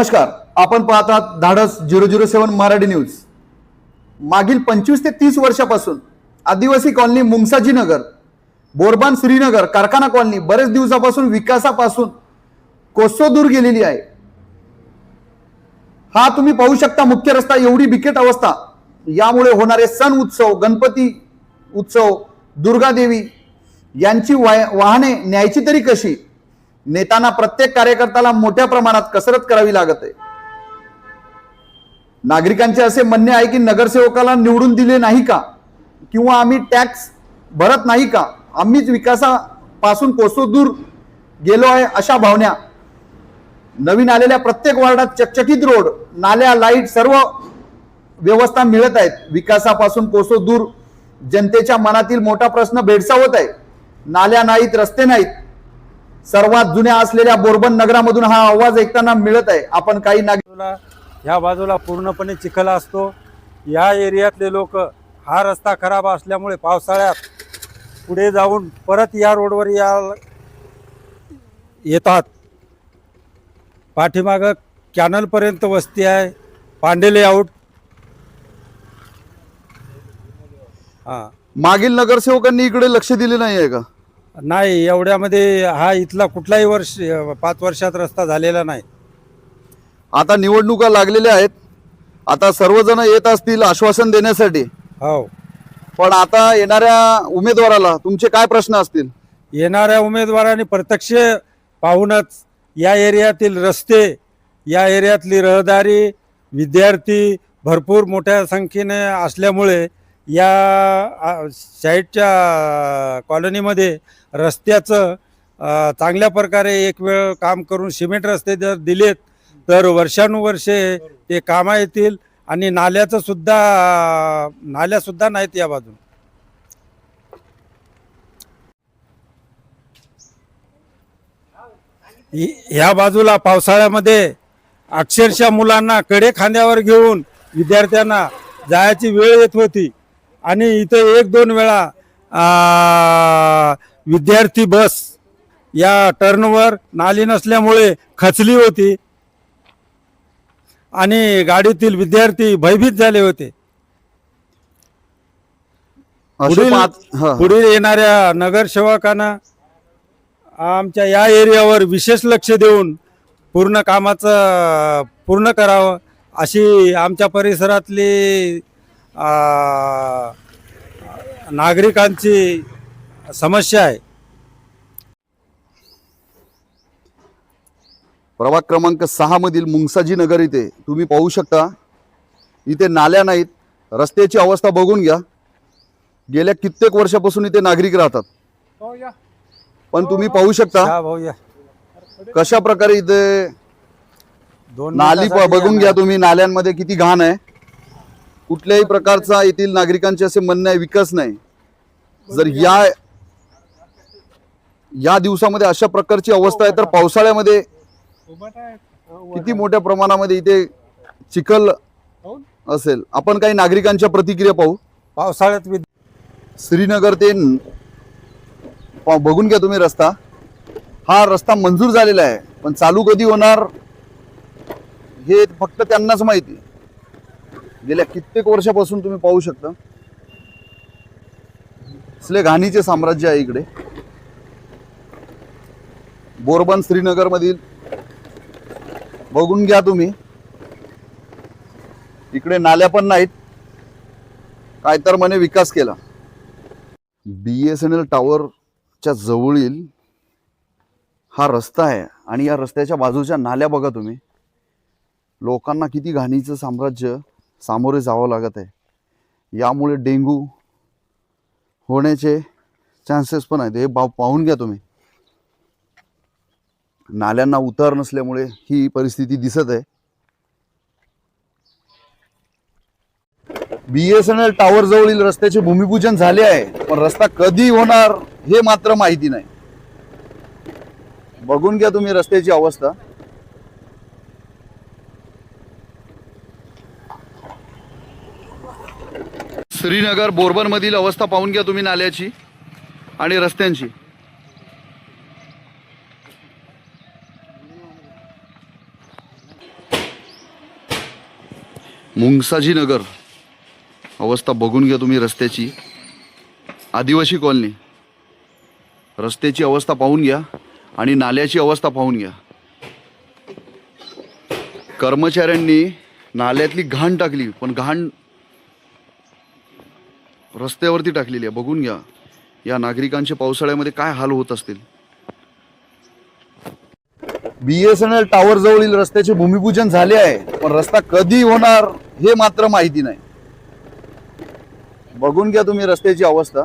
नमस्कार आपण पाहतात Dhadas zero zero seven Marathi news. मागील पंचवीस ते तीस वर्षापासून आदिवासी कॉलनी मुंगसाजी नगर बोरबान श्रीनगर कारखाना कॉलनी बरेच दिवसापासून विकासापासून कोसो दूर गेलेली आहे. हा तुम्ही पाहू शकता मुख्य रस्ता एवढी बिकट अवस्था. यामुळे होणारे सण उत्सव गणपती उत्सव दुर्गादेवी यांची वाय- वाहने न्यायची तरी कशी? नेताना प्रत्येक कार्यकर्त्याला मोठ्या प्रमाणात कसरत करावी लागत आहे. नागरिकांचे असे म्हणणे आहे की नगरसेवकाला निवडून दिले नाही का? किंवा आम्ही टॅक्स भरत नाही का? आम्हीच विकासापासून कोसो दूर गेलो आहे अशा भावना. नवीन आलेल्या प्रत्येक वार्डात चकचकीत रोड नाल्या लाइट सर्व व्यवस्था मिळत आहेत. विकासापासून कोसो दूर जनतेच्या मनातील मोठा प्रश्न भेडसावत आहे. नाल्या नाहीत रस्ते नाहीत. सर्वात जुन्या असलेल्या बोरबन नगरामधून हा आवाज ऐकताना मिळत आहे. आपण काही बाजूला ह्या बाजूला पूर्णपणे चिखल असतो. या एरियातले लोक हा रस्ता खराब असल्यामुळे पावसाळ्यात पुढे जाऊन परत या रोडवर या येतात. पाठीमागं कॅनलपर्यंत वस्ती आहे. पांडे लेआउट. हां. मागील नगरसेवकांनी इकडे लक्ष दिले नाही आहे का? नाही एवढ्यामध्ये हा इथला कुठलाही वर्ष पाच वर्षात रस्ता झालेला नाही. आता निवडणुका लागलेल्या आहेत. आता सर्वजण येत असतील आश्वासन देण्यासाठी. हो. पण आता येणाऱ्या उमेदवाराला तुमचे काय प्रश्न असतील? येणाऱ्या उमेदवारांनी प्रत्यक्ष पाहूनच या एरियातील रस्ते या एरियातली रहदारी विद्यार्थी भरपूर मोठ्या संख्येने असल्यामुळे या साईडच्या कॉलनीमध्ये रस्त्याचं चांगल्या प्रकारे एक वेळ काम करून सिमेंट रस्ते जर दिलेत तर वर्षानुवर्षे ते कामा येतील आणि नाल्याचं सुद्धा नाल्यासुद्धा नाहीत या बाजून. ह्या बाजूला पावसाळ्यामध्ये अक्षरशः मुलांना कडे खांद्यावर घेऊन विद्यार्थ्यांना जायची वेळ येत होती. आणि इथं एक दोन वेळा विद्यार्थी बस या टर्नवर नाली नसल्यामुळे खचली होती. आणि गाडीतील विद्यार्थी भयभीत झाले होते. पुढील येणाऱ्या नगरसेवकांना आमच्या या एरियावर विशेष लक्ष देऊन पूर्ण कामाचं पूर्ण करावं अशी आमच्या परिसरातली नागरिकांची समस्या आहे. प्रभाग क्रमांक सहा मधील मुंगसाजी नगर इथे तुम्ही पाहू शकता. इथे नाल्या नाहीत रस्त्याची अवस्था बघून घ्या. गेल्या कित्येक वर्षापासून इथे नागरिक राहतात. पण तुम्ही पाहू शकता. हा भाऊ या. कशा प्रकारे इथे दोन नाली बघून घ्या तुम्ही नाल्यांमध्ये किती घाण आहे. कुठल्याही प्रकारचा येथील नागरिकांचे असे म्हणणं आहे विकास नाही. जर या या दिवसामध्ये अशा प्रकारची अवस्था आहे तर पावसाळ्यामध्ये किती मोठ्या प्रमाणामध्ये इथे चिखल असेल. आपण काही नागरिकांच्या प्रतिक्रिया पाहू. पावसाळ्यात श्रीनगर ते बघून घ्या तुम्ही रस्ता. हा रस्ता मंजूर झालेला आहे पण चालू कधी होणार हे फक्त त्यांनाच माहिती. गेल्या कित्येक वर्षापासून तुम्ही पाहू शकता. असले घाणीचे साम्राज्य आहे इकडे. बोरबन श्रीनगर मधील बघून घ्या तुम्ही. इकडे नाल्या पण नाहीत. काय तर म्हणे विकास केला. बी एस एन एल टॉवरच्या जवळील हा रस्ता आहे आणि या रस्त्याच्या बाजूच्या नाल्या बघा तुम्ही. लोकांना किती घाणीचं साम्राज्य सामोरे जावं लागत आहे. यामुळे डेंगू होण्याचे चान्सेस पण आहेत. हे बा पाहून घ्या तुम्ही. नाल्यांना उतार नसल्यामुळे ही परिस्थिती दिसत आहे. B S N L tower जवळील रस्त्याचे भूमिपूजन झाले आहे. पण रस्ता कधी होणार हे मात्र माहिती नाही. बघून घ्या तुम्ही रस्त्याची अवस्था. श्रीनगर बोरबनमधील अवस्था पाहून घ्या तुम्ही नाल्याची आणि रस्त्यांची. मुंगसाजी नगर. अवस्था बघून घ्या तुम्ही रस्त्याची. आदिवासी कॉलनी. रस्त्याची अवस्था पाहून घ्या आणि नाल्याची अवस्था पाहून घ्या. कर्मचाऱ्यांनी नाल्यातली घाण टाकली पण घाण रस्त्यावरती टाकलेली आहे. बघून घ्या. या नागरिकांचे पावसाळ्यामध्ये काय हाल होत असतील? बीएसएनएल टॉवर जवळील रस्त्याचे भूमिपूजन झाले आहे. पण रस्ता कधी होणार हे मात्र माहिती नाही. बघून घ्या तुम्ही रस्त्याची अवस्था.